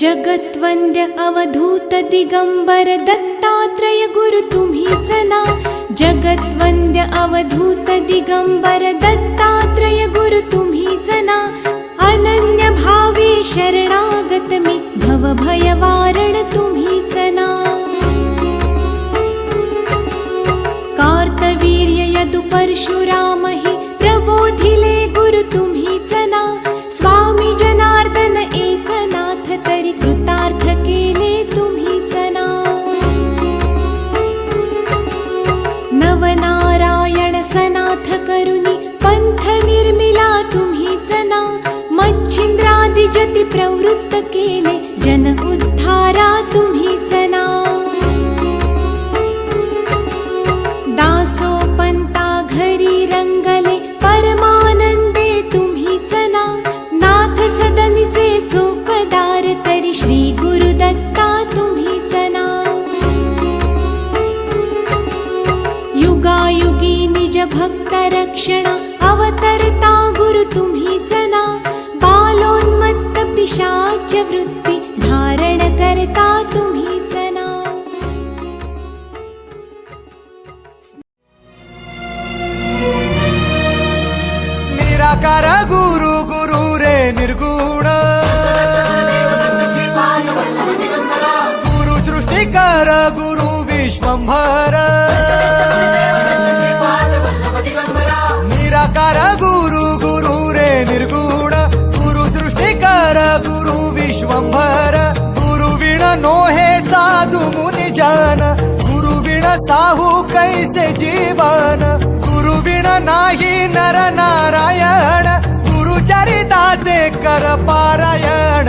जगत्वन्द्य अवधूत दिगम्बर दत्तात्रय गुरु तु जना। अवधूत दिगम्बर दत्तात्रय गुरु तु जना। अनन्यभावे शरणागतमित् तुम्ही सना कार्तवीर्य यदु यदुपरशुरामहि जति प्रवृत्त केले जन उद्धारा तुम्ही जना. दासो पंता घरी रंगले परमानंदे तुम्ही जना. नाथ सदनचे चोपदार तरी श्री गुरुदत्ता तुम्ही जना. युगायुगी निज भक्त रक्षणा बालोन्मत्त वृत्ती धारण करता तुम्ही निराकार गुरु गुरु रे निर्गुण. गुरु सृष्टिकर गुरु विश्वंभर. साहू कैसे जीवन? गुरुविण नाही नर नारायण गुरुचरिताचे कर पारायण.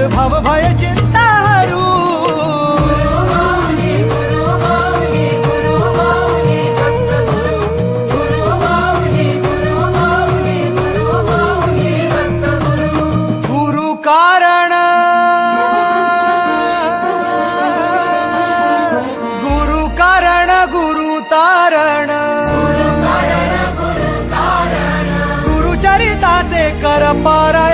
तर भव भय चिंता हरू गुरु कारण. गुरु कारण गुरु तारण. गुरुचरिताचे कर पारायण